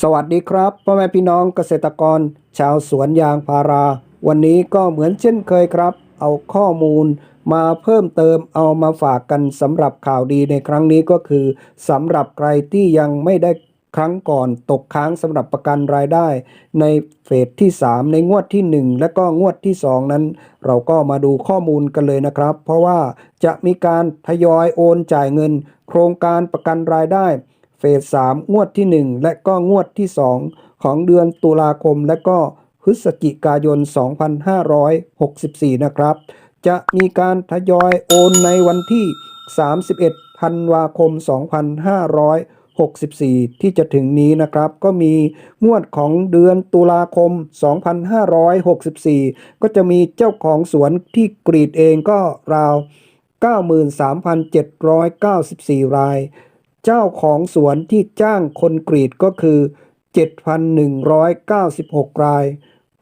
สวัสดีครับพ่อแม่พี่น้องเกษตรกร ชาวสวนยางพารา วันนี้ก็เหมือนเช่นเคยครับ เอาข้อมูลมาเพิ่มเติมเอามาฝากกันสำหรับข่าวดีในครั้งนี้ก็คือสำหรับใครที่ยังไม่ได้ ครั้งก่อนตกค้างสำหรับประกันรายได้ ในเฟสที่ 3 ในงวดที่ 1 และก็งวดที่ 2 นั้น เราก็มาดูข้อมูลกันเลยนะครับ เพราะว่าจะมีการทยอยโอนจ่ายเงิน โครงการประกันรายได้ เฟส 3 งวดที่ 1 และก็งวดที่ 2 ของเดือนตุลาคมและก็พฤศจิกายน 2564 นะครับ จะมีการทยอยโอนในวันที่ 31 ธันวาคม 2564 ที่จะถึงนี้นะครับ ก็มีงวดของเดือนตุลาคม 2564 ก็จะมีเจ้าของสวนที่กรีดเองก็ราว 93,794 ราย เจ้าของสวนที่จ้างคนกรีดก็คือ 7,196 ราย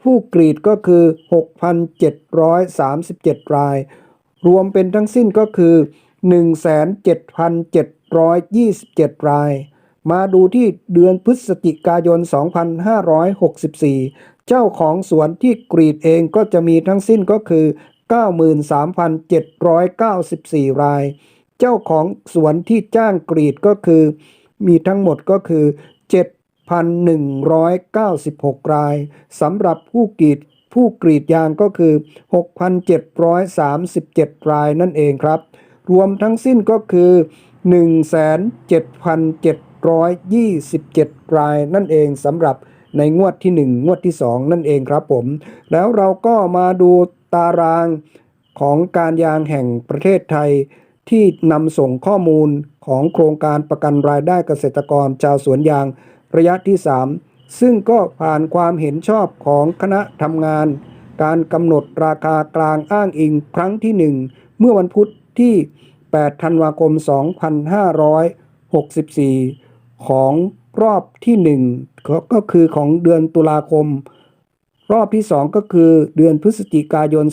ผู้กรีดก็คือ 6,737 ราย รวมเป็นทั้งสิ้นก็คือ 17,7 17,727 ราย มาดูที่เดือนพฤศจิกายน 2564 เจ้าของสวนที่กรีดเองก็จะมีทั้งสิ้นก็คือ 93,794 ราย เจ้าของสวนที่จ้างกรีดก็คือ มีทั้งหมดก็คือ 7,196 รายสำหรับผู้กรีดผู้กรีดยางก็คือ 6,737 รายนั่นเองครับ รวมทั้งสิ้นก็คือ 17,727 รายนั่นเองสำหรับในงวดที่ 1 งวดที่ 2 นั่นเองครับผม แล้วเราก็มาดูตารางของการยางแห่งประเทศไทย ที่นำส่งข้อมูลของโครงการประกันรายได้เกษตรกรชาวสวนยางระยะที่ 3 ซึ่งก็ผ่านความเห็นชอบของคณะทำงาน การกำหนดราคากลางอ้างอิงครั้งที่ 1 เมื่อวันพุธที่ 8 ธันวาคม 2564 ของรอบที่1ก็ก็คือของเดือนตุลาคม รอบที่ 2 ก็คือเดือนพฤศจิกายน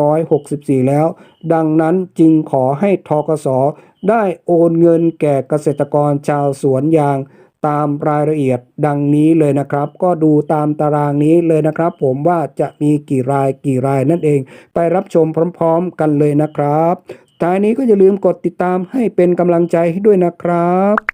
2564 แล้ว ดังนั้นจึงขอให้ทกสได้โอนเงินแก่เกษตรกรชาวสวนยางตามรายละเอียดดังนี้เลยนะครับ ก็ดูตามตารางนี้เลยนะครับ ผมว่าจะมีกี่รายกี่รายนั่นเอง ไปรับชมพร้อม ๆ กันเลยนะครับ ท้ายนี้ก็อย่าลืมกดติดตามให้เป็นกำลังใจให้ด้วยนะครับ